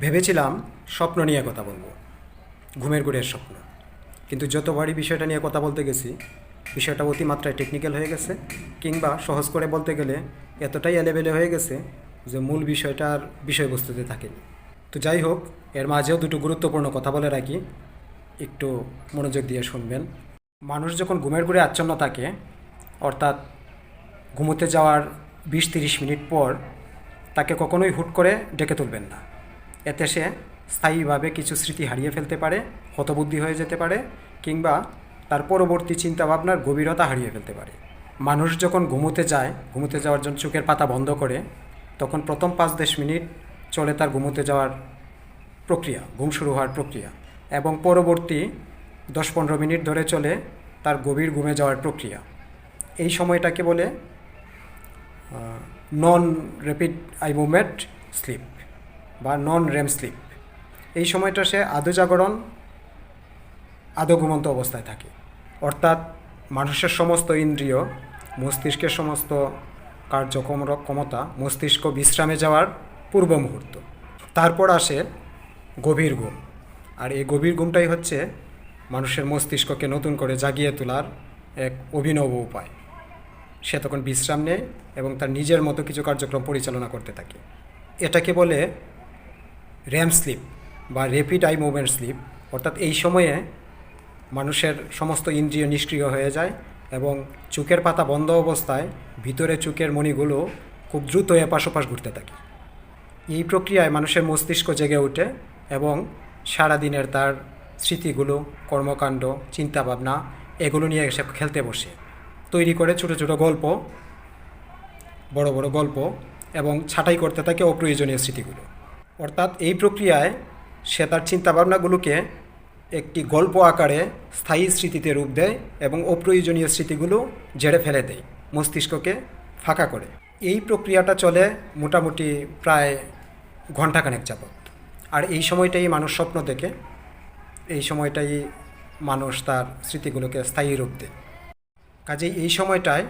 ভেবেছিলাম স্বপ্ন নিয়ে কথা বলব। ঘুমের ঘুরের স্বপ্ন। কিন্তু যতবারই বিষয়টা নিয়ে কথা বলতে গেছি, বিষয়টা অতিমাত্রায় টেকনিক্যাল হয়ে গেছে কিংবা সহজ করে বলতে গেলে এতটাই অ্যালেবেলে হয়ে গেছে যে মূল বিষয়টার বিষয়বস্তুতে থাকেনি। তো যাই হোক, এর মাঝেও দুটো গুরুত্বপূর্ণ কথা বলে রাখি। একটু মনোযোগ দিয়ে শুনবেন। মানুষ যখন ঘুমের ঘুরে আচ্ছন্ন থাকে, অর্থাৎ ঘুমোতে যাওয়ার বিশ তিরিশ মিনিট পর তাকে কখনোই হুট করে ডেকে তুলবেন না। এতে সে স্থায়ীভাবে কিছু স্মৃতি হারিয়ে ফেলতে পারে, হতবুদ্ধি হয়ে যেতে পারে, কিংবা তার পরবর্তী চিন্তাভাবনার গভীরতা হারিয়ে ফেলতে পারে। মানুষ যখন ঘুমোতে যায়, ঘুমোতে যাওয়ার জন্য চোখের পাতা বন্ধ করে, তখন প্রথম পাঁচ দশ মিনিট চলে তার ঘুমোতে যাওয়ার প্রক্রিয়া, ঘুম শুরু হওয়ার প্রক্রিয়া, এবং পরবর্তী দশ পনেরো মিনিট ধরে চলে তার গভীর ঘুমে যাওয়ার প্রক্রিয়া। এই সময়টাকে বলে non rapid eye movement sleep বা নন রেম স্লিপ এই সময়টা সে আদৌ জাগরণ, আদৌ ঘুমন্ত অবস্থায় থাকে। অর্থাৎ মানুষের সমস্ত ইন্দ্রিয়, মস্তিষ্কের সমস্ত কার্যক্রম ক্ষমতা মস্তিষ্ক বিশ্রামে যাওয়ার পূর্ব মুহূর্ত। তারপর আসে গভীর ঘুম। আর এই গভীর ঘুমটাই হচ্ছে মানুষের মস্তিষ্ককে নতুন করে জাগিয়ে তোলার এক অভিনব উপায়। সে তখন বিশ্রাম নেয় এবং তার নিজের মতো কিছু কার্যক্রম পরিচালনা করতে থাকে। এটাকে বলে র্যাম স্লিপ বা র্যাপিড আই মুভমেন্ট স্লিপ অর্থাৎ এই সময়ে মানুষের সমস্ত ইন্দ্রিয় নিষ্ক্রিয় হয়ে যায় এবং চোখের পাতা বন্ধ অবস্থায় ভিতরে চোখের মণিগুলো খুব দ্রুত এপাশ ওপাশ ঘুরতে থাকে। এই প্রক্রিয়ায় মানুষের মস্তিষ্ক জেগে ওঠে এবং সারাদিনের তার স্মৃতিগুলো, কর্মকাণ্ড, চিন্তাভাবনা, এগুলো নিয়ে এসে খেলতে বসে। তৈরি করে ছোটো ছোটো গল্প, বড় বড় গল্প এবং ছাঁটাই করতে থাকে অপ্রয়োজনীয় স্মৃতিগুলো। অর্থাৎ এই প্রক্রিয়ায় সে তার চিন্তাভাবনাগুলোকে একটি গল্প আকারে স্থায়ী স্মৃতিতে রূপ দেয় এবং অপ্রয়োজনীয় স্মৃতিগুলো ঝেড়ে ফেলে দেয়, মস্তিষ্ককে ফাঁকা করে। এই প্রক্রিয়াটা চলে মোটামুটি প্রায় ঘণ্টাখানেক যাবৎ। আর এই সময়টাই মানুষ স্বপ্ন দেখে, এই সময়টাই মানুষ তার স্মৃতিগুলোকে স্থায়ী রূপ দেয়। কাজেই এই সময়টায়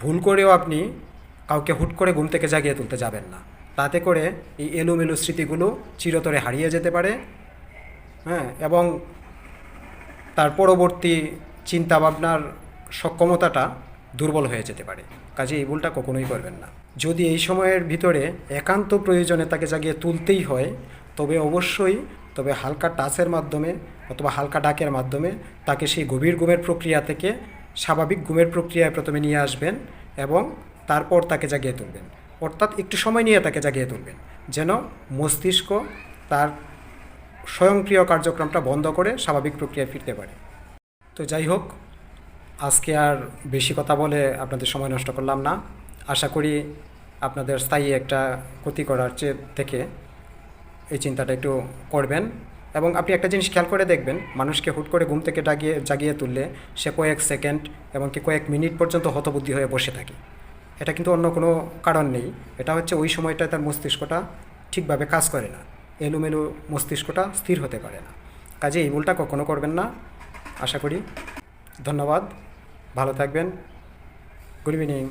ভুল করেও আপনি কাউকে হুট করে ঘুম থেকে জাগিয়ে তুলতে যাবেন না। তাতে করে এই এলোমেলো স্মৃতিগুলো চিরতরে হারিয়ে যেতে পারে হ্যাঁ এবং তার পরবর্তী চিন্তাভাবনার সক্ষমতাটা দুর্বল হয়ে যেতে পারে। কাজে এই ভুলটা কখনোই করবেন না। যদি এই সময়ের ভিতরে একান্ত প্রয়োজনে তাকে জাগিয়ে তুলতেই হয়, তবে অবশ্যই, তবে হালকা টাচের মাধ্যমে অথবা হালকা ডাকের মাধ্যমে তাকে সেই গভীর ঘুমের প্রক্রিয়া থেকে স্বাভাবিক ঘুমের প্রক্রিয়ায় প্রথমে নিয়ে আসবেন এবং তারপর তাকে জাগিয়ে তুলবেন। অর্থাৎ একটু সময় নিয়ে তাকে জাগিয়ে তুলবেন, যেন মস্তিষ্ক তার স্বয়ংক্রিয় কার্যক্রমটা বন্ধ করে স্বাভাবিক প্রক্রিয়ায় ফিরতে পারে। তো যাই হোক, আজকে আর বেশি কথা বলে আপনাদের সময় নষ্ট করলাম না। আশা করি আপনাদের স্থায়ী একটা ক্ষতি করার চেয়ে থেকে এই চিন্তাটা একটু করবেন। এবং আপনি একটা জিনিস খেয়াল করে দেখবেন, মানুষকে হুট করে ঘুম থেকে জাগিয়ে জাগিয়ে তুললে সে কয়েক সেকেন্ড এবং কি কয়েক মিনিট পর্যন্ত হতবুদ্ধি হয়ে বসে থাকে। এটা কিন্তু অন্য কোনো কারণ নেই। এটা হচ্ছে ওই সময়টা তার মস্তিষ্কটা ঠিকভাবে কাজ করে না। এলোমেলো মস্তিষ্কটা স্থির হতে পারে না। কাজে এই ভুলটা কখনো করবেন না। আশা করি। ধন্যবাদ। ভালো থাকবেন। Good evening.